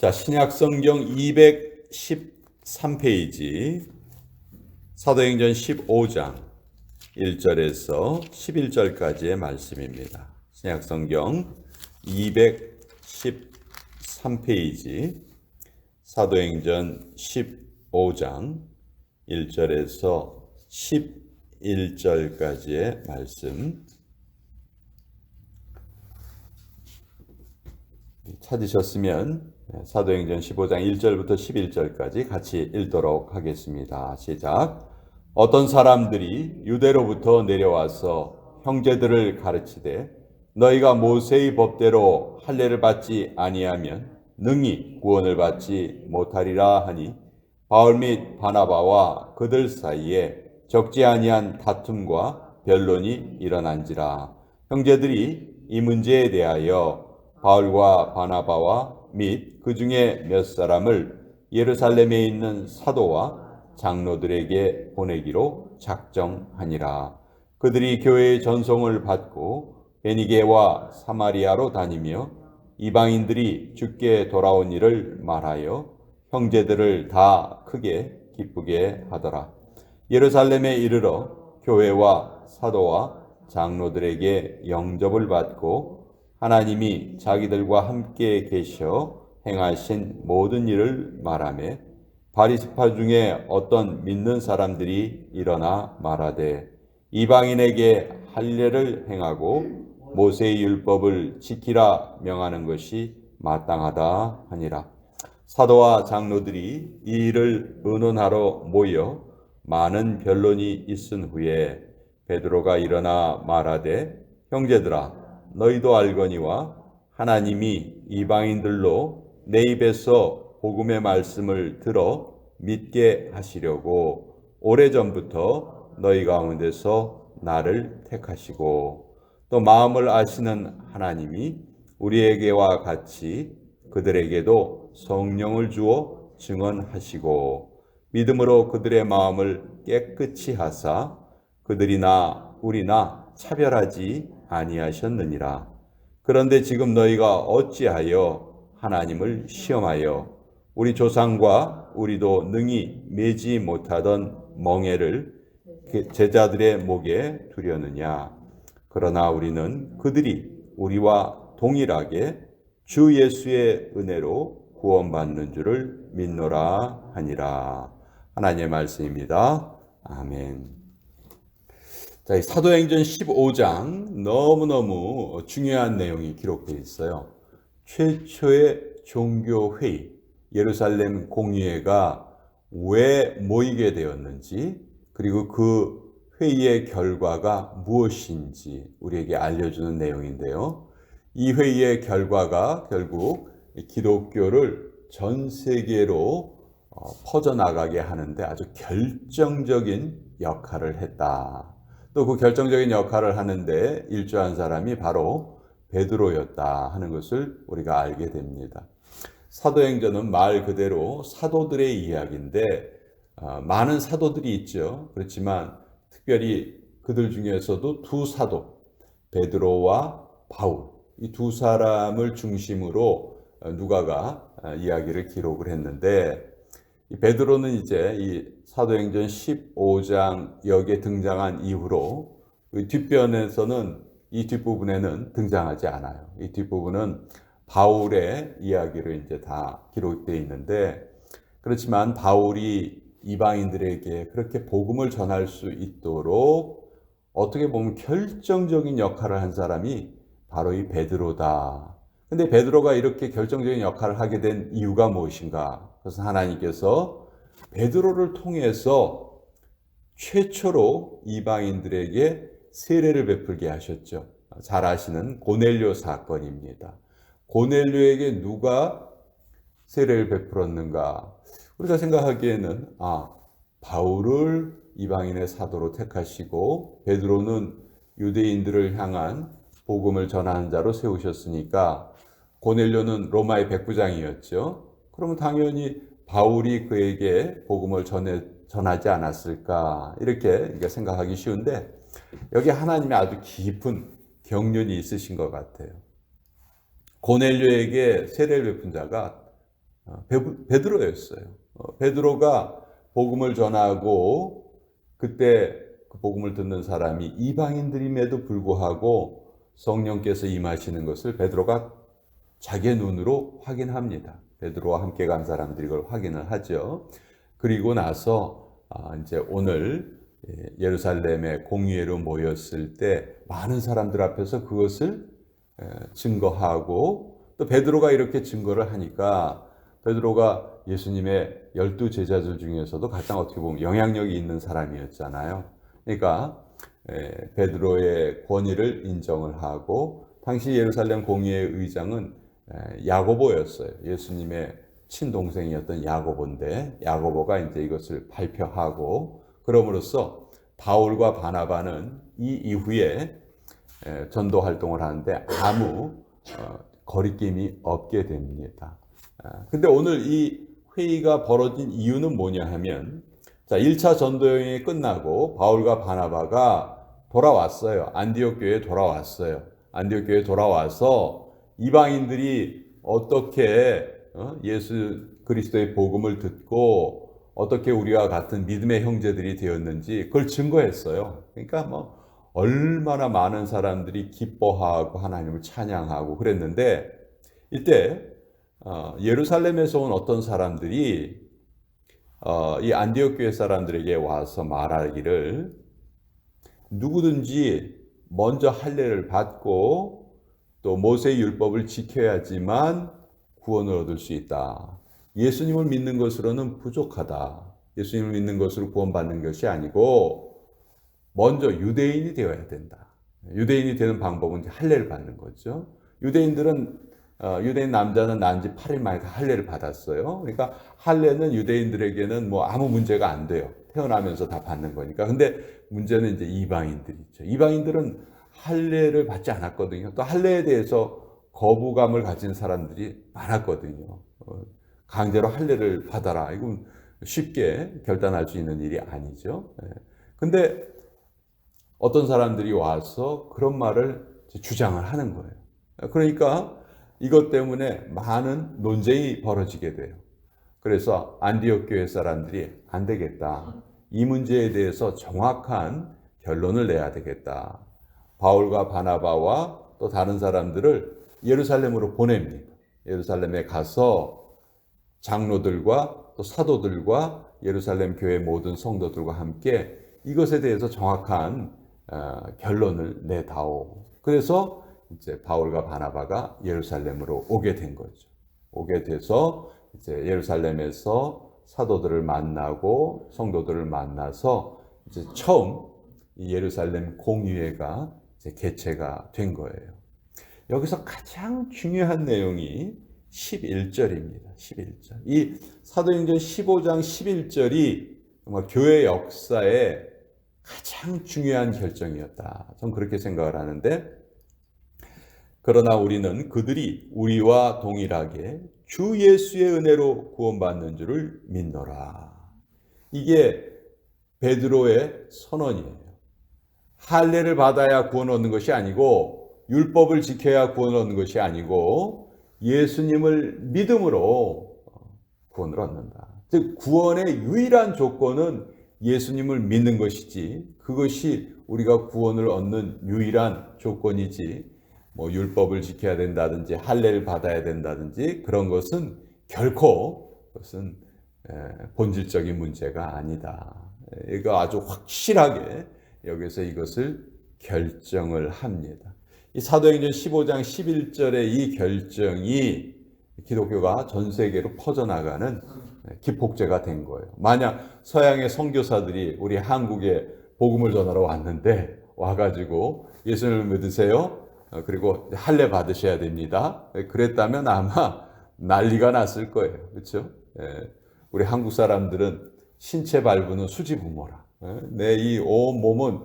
자, 신약 성경 213페이지 사도행전 15장 1절에서 11절까지의 말씀입니다. 신약 성경 213페이지 사도행전 15장 1절에서 11절까지의 말씀 찾으셨으면 사도행전 15장 1절부터 11절까지 같이 읽도록 하겠습니다. 시작. 어떤 사람들이 유대로부터 내려와서 형제들을 가르치되 너희가 모세의 법대로 할례를 받지 아니하면 능히 구원을 받지 못하리라 하니 바울 및 바나바와 그들 사이에 적지 아니한 다툼과 변론이 일어난지라 형제들이 이 문제에 대하여 바울과 바나바와 및 그 중에 몇 사람을 예루살렘에 있는 사도와 장로들에게 보내기로 작정하니라. 그들이 교회의 전송을 받고 베니게와 사마리아로 다니며 이방인들이 죽게 돌아온 일을 말하여 형제들을 다 크게 기쁘게 하더라. 예루살렘에 이르러 교회와 사도와 장로들에게 영접을 받고 하나님이 자기들과 함께 계셔 행하신 모든 일을 말하며 바리스파 중에 어떤 믿는 사람들이 일어나 말하되 이방인에게 할례를 행하고 모세의 율법을 지키라 명하는 것이 마땅하다 하니라. 사도와 장로들이 이 일을 의논하러 모여 많은 변론이 있은 후에 베드로가 일어나 말하되 형제들아 너희도 알거니와 하나님이 이방인들로 내 입에서 복음의 말씀을 들어 믿게 하시려고 오래전부터 너희 가운데서 나를 택하시고 또 마음을 아시는 하나님이 우리에게와 같이 그들에게도 성령을 주어 증언하시고 믿음으로 그들의 마음을 깨끗이 하사 그들이나 우리나 차별하지 아니하셨느니라. 그런데 지금 너희가 어찌하여 하나님을 시험하여 우리 조상과 우리도 능히 매지 못하던 멍에를 제자들의 목에 두려느냐. 그러나 우리는 그들이 우리와 동일하게 주 예수의 은혜로 구원받는 줄을 믿노라 하니라. 하나님의 말씀입니다. 아멘. 자, 이 사도행전 15장 너무너무 중요한 내용이 기록되어 있어요. 최초의 종교회의, 예루살렘 공의회가 왜 모이게 되었는지, 그리고 그 회의의 결과가 무엇인지 우리에게 알려주는 내용인데요. 이 회의의 결과가 결국 기독교를 전 세계로 어, 퍼져나가게 하는데 아주 결정적인 역할을 했다. 또 그 결정적인 역할을 하는데 일조한 사람이 바로 베드로였다 하는 것을 우리가 알게 됩니다. 사도행전은 말 그대로 사도들의 이야기인데 어, 많은 사도들이 있죠. 그렇지만 특별히 그들 중에서도 두 사도 베드로와 바울 이 두 사람을 중심으로 누가가 어, 이야기를 기록을 했는데 베드로는 이제 이 사도행전 15장 여기에 등장한 이후로 뒷변에서는 이 뒷부분에는 등장하지 않아요. 이 뒷부분은 바울의 이야기로 이제 다 기록되어 있는데 그렇지만 바울이 이방인들에게 그렇게 복음을 전할 수 있도록 어떻게 보면 결정적인 역할을 한 사람이 바로 이 베드로다. 근데 베드로가 이렇게 결정적인 역할을 하게 된 이유가 무엇인가? 그래서 하나님께서 베드로를 통해서 최초로 이방인들에게 세례를 베풀게 하셨죠. 잘 아시는 고넬료 사건입니다. 고넬료에게 누가 세례를 베풀었는가? 우리가 생각하기에는 아 바울을 이방인의 사도로 택하시고 베드로는 유대인들을 향한 복음을 전하는 자로 세우셨으니까 고넬료는 로마의 백부장이었죠. 그러면 당연히 바울이 그에게 복음을 전해, 전하지 않았을까 이렇게 생각하기 쉬운데 여기 하나님의 아주 깊은 경륜이 있으신 것 같아요. 고넬료에게 세례를 베푼 자가 어, 베- 베드로였어요. 어, 베드로가 복음을 전하고 그때 그 복음을 듣는 사람이 이방인들임에도 불구하고 성령께서 임하시는 것을 베드로가 자기의 눈으로 확인합니다. 베드로와 함께 간 사람들이 그걸 확인을 하죠. 그리고 나서 아, 이제 오늘 예, 예루살렘의 공의회로 모였을 때 많은 사람들 앞에서 그것을 에, 증거하고 또 베드로가 이렇게 증거를 하니까 베드로가 예수님의 열두 제자들 중에서도 가장 어떻게 보면 영향력이 있는 사람이었잖아요. 그러니까 에, 베드로의 권위를 인정을 하고 당시 예루살렘 공의회 의장은 에, 야고보였어요. 예수님의 친동생이었던 야고보인데 야고보가 이제 이것을 발표하고 그럼으로써 바울과 바나바는 이 이후에 에, 전도 활동을 하는데 아무 어, 거리낌이 없게 됩니다. 아, 근데 오늘 이 회의가 벌어진 이유는 뭐냐 하면 자, 1차 전도 여행이 끝나고 바울과 바나바가 돌아왔어요. 안디옥 교회에 돌아왔어요. 안디옥 교회에 돌아와서 이방인들이 어떻게 어? 예수 그리스도의 복음을 듣고 어떻게 우리와 같은 믿음의 형제들이 되었는지 그걸 증거했어요. 그러니까 뭐 얼마나 많은 사람들이 기뻐하고 하나님을 찬양하고 그랬는데 이때 어, 예루살렘에서 온 어떤 사람들이 어, 이 안디옥 교회 사람들에게 와서 말하기를 누구든지 먼저 할례를 받고 또 모세의 율법을 지켜야지만 구원을 얻을 수 있다. 예수님을 믿는 것으로는 부족하다. 예수님을 믿는 것으로 구원받는 것이 아니고 먼저 유대인이 되어야 된다. 유대인이 되는 방법은 할례를 받는 거죠. 유대인들은 어, 유대인 남자는 난 지 8일 만에 다 할례를 받았어요. 그러니까 할례는 유대인들에게는 뭐 아무 문제가 안 돼요. 태어나면서 다 받는 거니까. 근데 문제는 이제 이방인들이죠. 이방인들은 할례를 받지 않았거든요. 또 할례에 대해서 거부감을 가진 사람들이 많았거든요. 어, 강제로 할례를 받아라. 이건 쉽게 결단할 수 있는 일이 아니죠. 예. 근데 어떤 사람들이 와서 그런 말을 주장을 하는 거예요. 그러니까 이것 때문에 많은 논쟁이 벌어지게 돼요. 그래서 안디옥 교회 사람들이 안 되겠다. 이 문제에 대해서 정확한 결론을 내야 되겠다. 바울과 바나바와 또 다른 사람들을 예루살렘으로 보냅니다. 예루살렘에 가서 장로들과 또 사도들과 예루살렘 교회 모든 성도들과 함께 이것에 대해서 정확한 어, 결론을 내다오. 그래서 이제 바울과 바나바가 예루살렘으로 오게 된 거죠. 오게 돼서 이제 예루살렘에서 사도들을 만나고 성도들을 만나서 이제 처음 이 예루살렘 공의회가 개최가 된 거예요. 여기서 가장 중요한 내용이 11절입니다. 11절. 이 사도행전 15장 11절이 정말 교회 역사에 가장 중요한 결정이었다. 전 그렇게 생각을 하는데 그러나 우리는 그들이 우리와 동일하게 주 예수의 은혜로 구원받는 줄을 믿노라. 이게 베드로의 선언이에요. 할례를 받아야 구원 얻는 것이 아니고 율법을 지켜야 구원 얻는 것이 아니고 예수님을 믿음으로 구원을 얻는다. 즉 구원의 유일한 조건은 예수님을 믿는 것이지 그것이 우리가 구원을 얻는 유일한 조건이지 뭐 율법을 지켜야 된다든지 할례를 받아야 된다든지 그런 것은 결코 그것은 본질적인 문제가 아니다. 이거 아주 확실하게 여기서 이것을 결정을 합니다. 이 사도행전 15장 11절의 이 결정이 기독교가 전 세계로 퍼져나가는 기폭제가 된 거예요. 만약 서양의 선교사들이 우리 한국에 복음을 전하러 왔는데 와가지고 예수님을 믿으세요. 어, 그리고 할례 받으셔야 됩니다. 그랬다면 아마 난리가 났을 거예요. 그렇죠? 우리 한국 사람들은 신체 발부는 수지 부모라. 예, 내이 온 몸은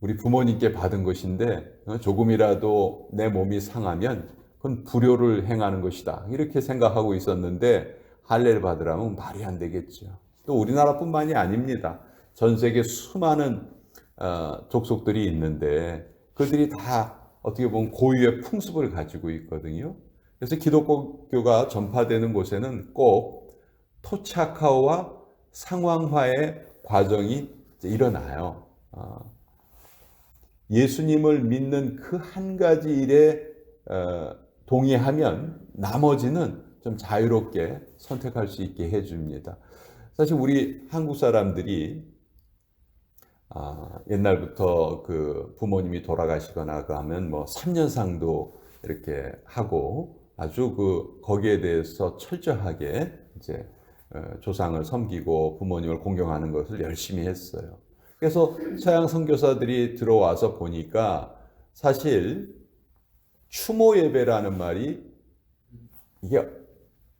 우리 부모님께 받은 것인데 어, 조금이라도 내 몸이 상하면 그건 불효를 행하는 것이다. 이렇게 생각하고 있었는데 할례를 받으라면 말이 안 되겠죠. 또 우리나라뿐만이 아닙니다. 전 세계 수많은 어, 족속들이 있는데 그들이 다 어떻게 보면 고유의 풍습을 가지고 있거든요. 그래서 기독교가 전파되는 곳에는 꼭 토착화와 상황화의 과정이 일어나요. 어, 예수님을 믿는 그 한 가지 일에 어, 동의하면 나머지는 좀 자유롭게 선택할 수 있게 해줍니다. 사실 우리 한국 사람들이 아, 옛날부터 그 부모님이 돌아가시거나 그 하면 뭐 3년상도 이렇게 하고 아주 그 거기에 대해서 철저하게 이제 어, 조상을 섬기고 부모님을 공경하는 것을 열심히 했어요. 그래서 서양 선교사들이 들어와서 보니까 사실 추모 예배라는 말이 이게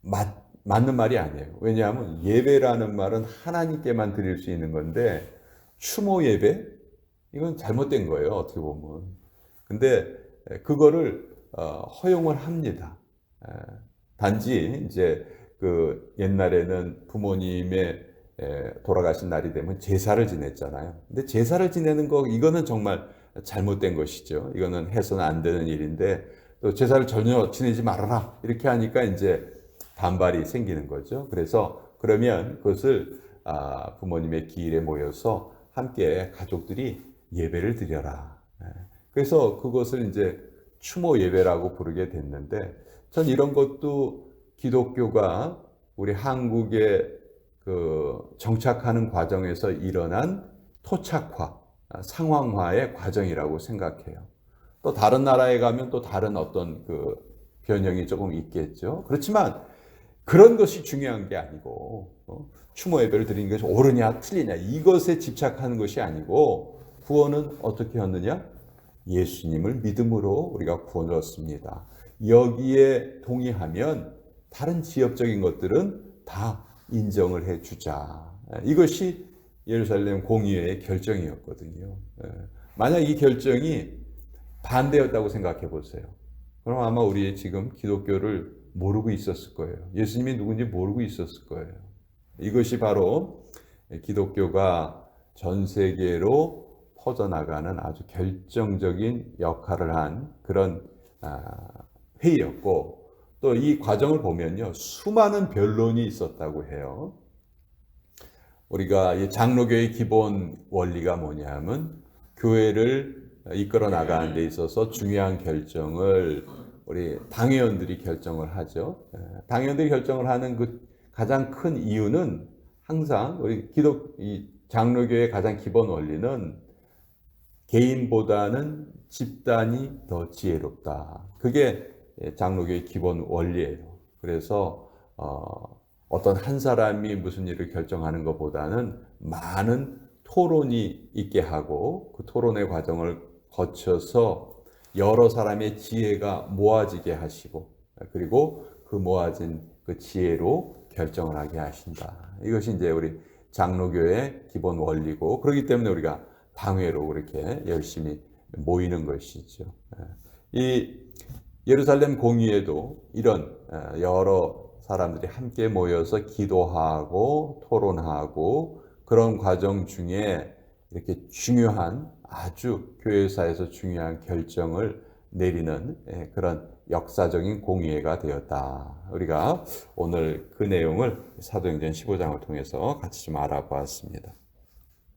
맞, 맞는 말이 아니에요. 왜냐하면 예배라는 말은 하나님께만 드릴 수 있는 건데 추모 예배 이건 잘못된 거예요. 어떻게 보면. 근데 그거를 어, 허용을 합니다. 에, 단지 이제 그 옛날에는 부모님의 에, 돌아가신 날이 되면 제사를 지냈잖아요. 근데 제사를 지내는 거 이거는 정말 잘못된 것이죠. 이거는 해서는 안 되는 일인데 또 제사를 전혀 지내지 말아라 이렇게 하니까 이제 반발이 생기는 거죠. 그래서 그러면 그것을 아, 부모님의 기일에 모여서 함께 가족들이 예배를 드려라. 예. 그래서 그것을 이제 추모 예배라고 부르게 됐는데 전 이런 것도 기독교가 우리 한국에 그 정착하는 과정에서 일어난 토착화, 상황화의 과정이라고 생각해요. 또 다른 나라에 가면 또 다른 어떤 그 변형이 조금 있겠죠. 그렇지만 그런 것이 중요한 게 아니고 어? 추모 예배를 드리는 것이 옳으냐 틀리냐 이것에 집착하는 것이 아니고 구원은 어떻게 얻느냐? 예수님을 믿음으로 우리가 구원을 얻습니다. 여기에 동의하면 다른 지역적인 것들은 다 인정을 해 주자. 이것이 예루살렘 공의회의 결정이었거든요. 예. 만약 이 결정이 반대였다고 생각해 보세요. 그럼 아마 우리 지금 기독교를 모르고 있었을 거예요. 예수님이 누군지 모르고 있었을 거예요. 이것이 바로 기독교가 전 세계로 퍼져나가는 아주 결정적인 역할을 한 그런 아, 회의였고 또 이 과정을 보면요 수많은 변론이 있었다고 해요. 우리가 장로교의 기본 원리가 뭐냐면 교회를 이끌어 나가는 데 있어서 중요한 결정을 우리 당회원들이 결정을 하죠. 예, 당회원들이 결정을 하는 그 가장 큰 이유는 항상 우리 기독 이 장로교의 가장 기본 원리는 개인보다는 집단이 더 지혜롭다. 그게 장로교의 기본 원리예요. 그래서 어, 어떤 한 사람이 무슨 일을 결정하는 것보다는 많은 토론이 있게 하고 그 토론의 과정을 거쳐서 여러 사람의 지혜가 모아지게 하시고 그리고 그 모아진 그 지혜로 결정을 하게 하신다. 이것이 이제 우리 장로교의 기본 원리고 그렇기 때문에 우리가 당회로 그렇게 열심히 모이는 것이죠. 이 예루살렘 공의에도 이런 여러 사람들이 함께 모여서 기도하고 토론하고 그런 과정 중에 이렇게 중요한 아주 교회사에서 중요한 결정을 내리는 예, 그런 역사적인 공의회가 되었다. 우리가 오늘 그 내용을 사도행전 15장을 통해서 같이 좀 알아보았습니다.